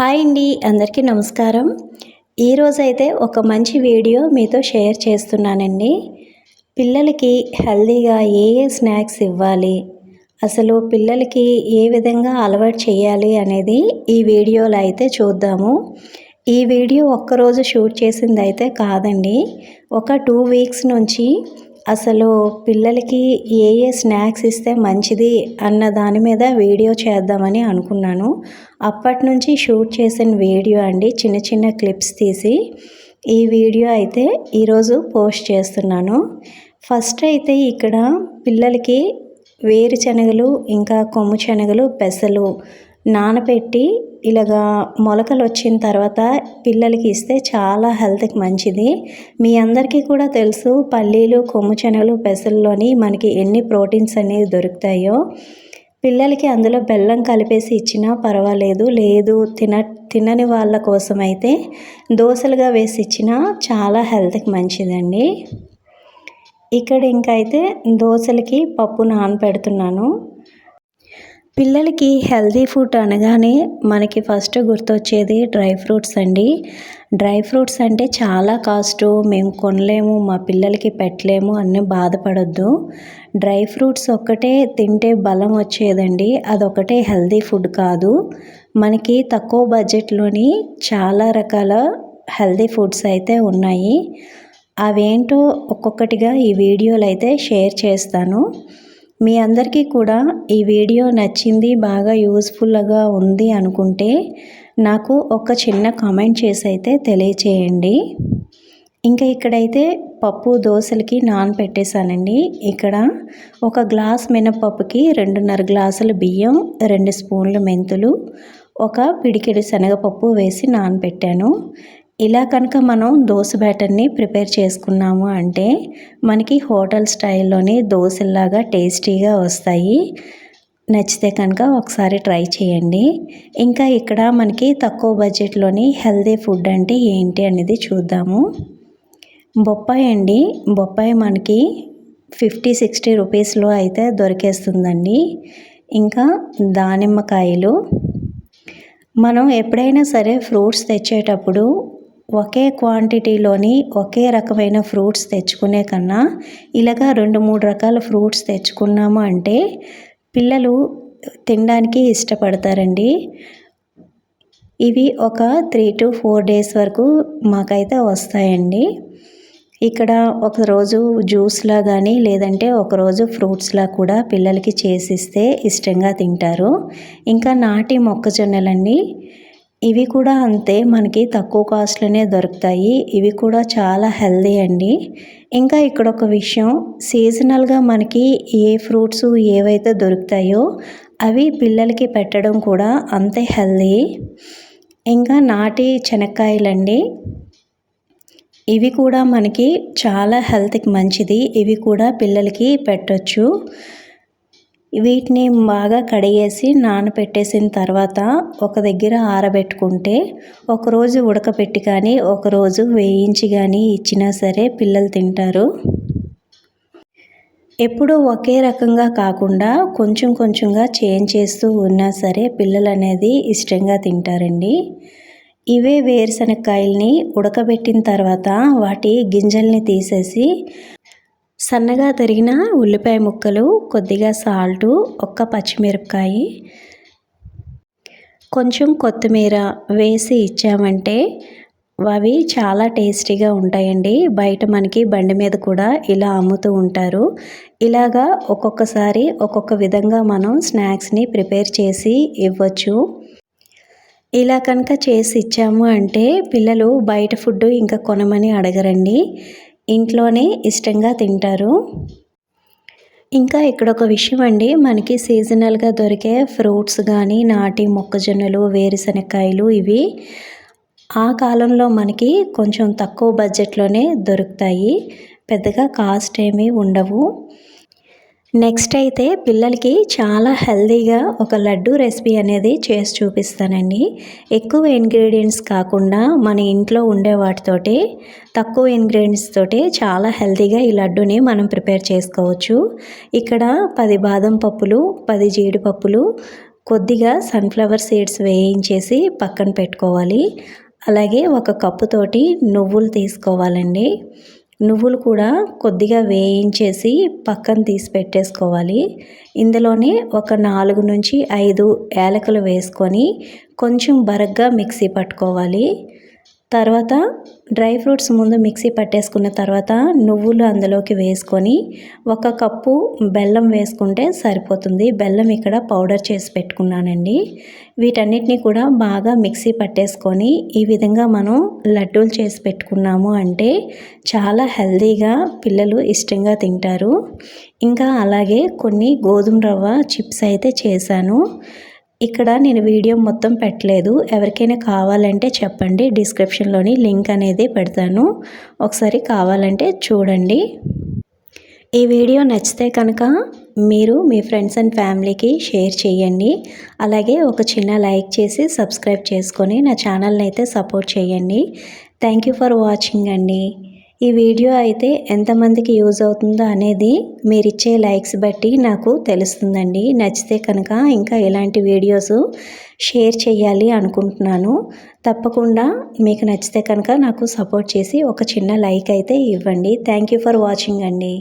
Hi అండి అందరికీ నమస్కారం. ఈరోజైతే ఒక మంచి వీడియో మీతో షేర్ చేస్తున్నానండి. పిల్లలకి హెల్దీగా ఏ ఏ స్నాక్స్ ఇవ్వాలి అసలు పిల్లలకి ఏ విధంగా అలవాటు చేయాలి అనేది ఈ వీడియోలో అయితే చూద్దాము. ఈ వీడియో ఒక్కరోజు షూట్ చేసింది అయితే కాదండి ఒక టూ వీక్స్ నుంచి అసలు పిల్లలకి ఏ ఏ స్నాక్స్ ఇస్తే మంచిది అన్న దాని మీద వీడియో చేద్దామని అనుకున్నాను. అప్పటి నుంచి షూట్ చేసిన వీడియో అండి. చిన్న చిన్న క్లిప్స్ తీసి ఈ వీడియో అయితే ఈరోజు పోస్ట్ చేస్తున్నాను. ఫస్ట్ అయితే ఇక్కడ పిల్లలకి వేరుశనగలు ఇంకా కొమ్ము శనగలు పెసలు నానబెట్టి ఇలాగా మొలకలు వచ్చిన తర్వాత పిల్లలకి ఇస్తే చాలా హెల్త్కి మంచిది. మీ అందరికీ కూడా తెలుసు పల్లీలు కొమ్ము శనగలు పెసల్లోని మనకి ఎన్ని ప్రోటీన్స్ అనేవి దొరుకుతాయో. పిల్లలకి అందులో బెల్లం కలిపేసి ఇచ్చినా పర్వాలేదు. లేదు తిన తినని వాళ్ళ కోసం అయితే దోశలుగా వేసి ఇచ్చినా చాలా హెల్త్కి మంచిదండి. ఇక్కడ ఇంకైతే దోశలకి పప్పు నానబెడుతున్నాను పిల్లలకి హెల్తీ ఫుడ్ అనగానే మనకి ఫస్ట్ గుర్తొచ్చేది డ్రై ఫ్రూట్స్ అండి. డ్రై ఫ్రూట్స్ అంటే చాలా కాస్ట్ మేము కొనలేము మా పిల్లలకి పెట్టలేము అని బాధపడొద్దు. డ్రై ఫ్రూట్స్ ఒక్కటే తింటే బలం వచ్చేదండి. అదొకటే హెల్దీ ఫుడ్ కాదు. మనకి తక్కువ బడ్జెట్లోని చాలా రకాల హెల్దీ ఫుడ్స్ అయితే ఉన్నాయి. అవేంటో ఒక్కొక్కటిగా ఈ వీడియోలు అయితే షేర్ చేస్తాను. మీ అందరికీ కూడా ఈ వీడియో నచ్చింది బాగా యూస్ఫుల్గా ఉంది అనుకుంటే నాకు ఒక చిన్న కామెంట్ చేసి అయితే తెలియచేయండి. ఇంకా ఇక్కడైతే పప్పు దోశలకి నానపెట్టేశానండి ఇక్కడ ఒక గ్లాస్ మినపప్పుకి రెండున్నర గ్లాసుల బియ్యం రెండు స్పూన్లు మెంతులు ఒక పిడికిడి శనగపప్పు వేసి నానబెట్టాను. ఇలా కనుక మనం దోశ బ్యాటర్ని ప్రిపేర్ చేసుకున్నాము అంటే మనకి హోటల్ స్టైల్లోనే దోశల్లాగా టేస్టీగా వస్తాయి. నచ్చితే కనుక ఒకసారి ట్రై చేయండి. ఇంకా ఇక్కడ మనకి తక్కువ బడ్జెట్లోని హెల్దీ ఫుడ్ అంటే ఏంటి అనేది చూద్దాము. బొప్పాయి అండి. బొప్పాయి మనకి ఫిఫ్టీ సిక్స్టీ రూపీస్లో అయితే దొరికేస్తుందండి. ఇంకా దానిమ్మకాయలు. మనం ఎప్పుడైనా సరే ఫ్రూట్స్ తెచ్చేటప్పుడు ఒకే క్వాంటిటీలోని ఒకే రకమైన ఫ్రూట్స్ తెచ్చుకునే కన్నా ఇలాగా రెండు మూడు రకాల ఫ్రూట్స్ తెచ్చుకున్నాము అంటే పిల్లలు తినడానికి ఇష్టపడతారండి. ఇవి ఒక త్రీ టు ఫోర్ డేస్ వరకు మాకైతే వస్తాయండి. ఇక్కడ ఒకరోజు జ్యూస్లా కానీ లేదంటే ఒకరోజు ఫ్రూట్స్లా కూడా పిల్లలకి చేసిస్తే ఇష్టంగా తింటారు. ఇంకా నాటి మొక్కజొన్నలండి. ఇవి కూడా అంతే మనకి తక్కువ కాస్ట్లోనే దొరుకుతాయి. ఇవి కూడా చాలా హెల్దీ అండి. ఇంకా ఇక్కడ ఒక విషయం సీజనల్గా మనకి ఏ ఫ్రూట్స్ ఏవైతే దొరుకుతాయో అవి పిల్లలకి పెట్టడం కూడా అంతే హెల్దీ ఇంకా నాటి శనక్కాయలండి ఇవి కూడా మనకి చాలా హెల్త్కి మంచిది. ఇవి కూడా పిల్లలకి పెట్టచ్చు. వీటిని బాగా కడిగేసి నానబెట్టేసిన తర్వాత ఒక దగ్గర ఆరబెట్టుకుంటే ఒకరోజు ఉడకపెట్టి కానీ ఒకరోజు వేయించి కానీ ఇచ్చినా సరే పిల్లలు తింటారు. ఎప్పుడూ ఒకే రకంగా కాకుండా కొంచెం కొంచెంగా చేంజ్ చేస్తూ ఉన్నా సరే పిల్లలు అనేది ఇష్టంగా తింటారండి. ఇవే వేరుశనక్కాయల్ని ఉడకబెట్టిన తర్వాత వాటి గింజల్ని తీసేసి సన్నగా తరిగిన ఉల్లిపాయ ముక్కలు కొద్దిగా సాల్టు ఒక్క పచ్చిమిరపకాయ. కొంచెం కొత్తిమీర వేసి ఇచ్చామంటే అవి చాలా టేస్టీగా ఉంటాయండి. బయట మనకి బండి మీద కూడా ఇలా అమ్ముతూ ఉంటారు. ఇలాగా ఒక్కొక్కసారి ఒక్కొక్క విధంగా మనం స్నాక్స్ని ప్రిపేర్ చేసి ఇవ్వచ్చు. ఇలా కనుక చేసి ఇచ్చాము అంటే పిల్లలు బయట ఫుడ్ ఇంకా కొనమని అడగరండి. ఇంట్లోనే ఇష్టంగా తింటారు. ఇంకా ఇక్కడ ఒక విషయం అండి మనకి సీజనల్గా దొరికే ఫ్రూట్స్ కానీ నాటి మొక్కజొన్నలు వేరుశనక్కాయలు ఇవి ఆ కాలంలో మనకి కొంచెం తక్కువ బడ్జెట్లోనే దొరుకుతాయి. పెద్దగా కాస్ట్ ఏమీ ఉండవు. నెక్స్ట్ అయితే పిల్లలకి చాలా హెల్దీగా ఒక లడ్డు రెసిపీ అనేది చేసి చూపిస్తానండి. ఎక్కువ ఇంగ్రీడియంట్స్ కాకుండా మన ఇంట్లో ఉండే వాటితోటి తక్కువ ఇంగ్రీడియంట్స్ తోటి చాలా హెల్తీగా ఈ లడ్డుని మనం ప్రిపేర్ చేసుకోవచ్చు. ఇక్కడ పది బాదం పప్పులు పది జీడిపప్పులు కొద్దిగా సన్ఫ్లవర్ సీడ్స్ వేయించేసి పక్కన పెట్టుకోవాలి. అలాగే ఒక కప్పుతోటి నువ్వులు తీసుకోవాలండి. నువ్వులు కూడా కొద్దిగా వేయించేసి పక్కన తీసి పెట్టేసుకోవాలి. ఇందులోనే ఒక నాలుగు నుంచి ఐదు యాలకులు వేసుకొని కొంచెం బరగ్గా మిక్సీ పట్టుకోవాలి. తర్వాత డ్రై ఫ్రూట్స్ ముందు మిక్సీ పట్టేసుకున్న తర్వాత నువ్వులు అందులోకి వేసుకొని ఒక కప్పు బెల్లం వేసుకుంటే సరిపోతుంది. బెల్లం ఇక్కడ పౌడర్ చేసి పెట్టుకున్నానండి. వీటన్నిటిని కూడా బాగా మిక్సీ పట్టేసుకొని ఈ విధంగా మనం లడ్డూలు చేసి పెట్టుకున్నాము అంటే చాలా హెల్దీగా పిల్లలు ఇష్టంగా తింటారు. ఇంకా అలాగే కొన్ని గోధుమ రవ్వ చిప్స్ అయితే చేశాను. ఇక్కడ నేను వీడియో మొత్తం పెట్టలేదు. ఎవరికైనా కావాలంటే చెప్పండి. డిస్క్రిప్షన్లోని లింక్ అనేది పెడతాను. ఒకసారి కావాలంటే చూడండి. ఈ వీడియో నచ్చితే కనుక మీరు మీ ఫ్రెండ్స్ అండ్ ఫ్యామిలీకి షేర్ చేయండి. అలాగే ఒక చిన్న లైక్ చేసి సబ్స్క్రైబ్ చేసుకొని నా ఛానల్ని అయితే సపోర్ట్ చేయండి. థ్యాంక్ యూ ఫర్ వాచింగ్ అండి. ఈ వీడియో అయితే ఎంతమందికి యూజ్ అవుతుందో అనేది మీరిచ్చే లైక్స్ బట్టి నాకు తెలుస్తుందండి. నచ్చితే కనుక ఇంకా ఇలాంటి వీడియోస్ షేర్ చేయాలి అనుకుంటున్నాను. తప్పకుండా మీకు నచ్చితే కనుక నాకు సపోర్ట్ చేసి ఒక చిన్న లైక్ అయితే ఇవ్వండి. థ్యాంక్ యూ ఫర్ వాచింగ్ అండి.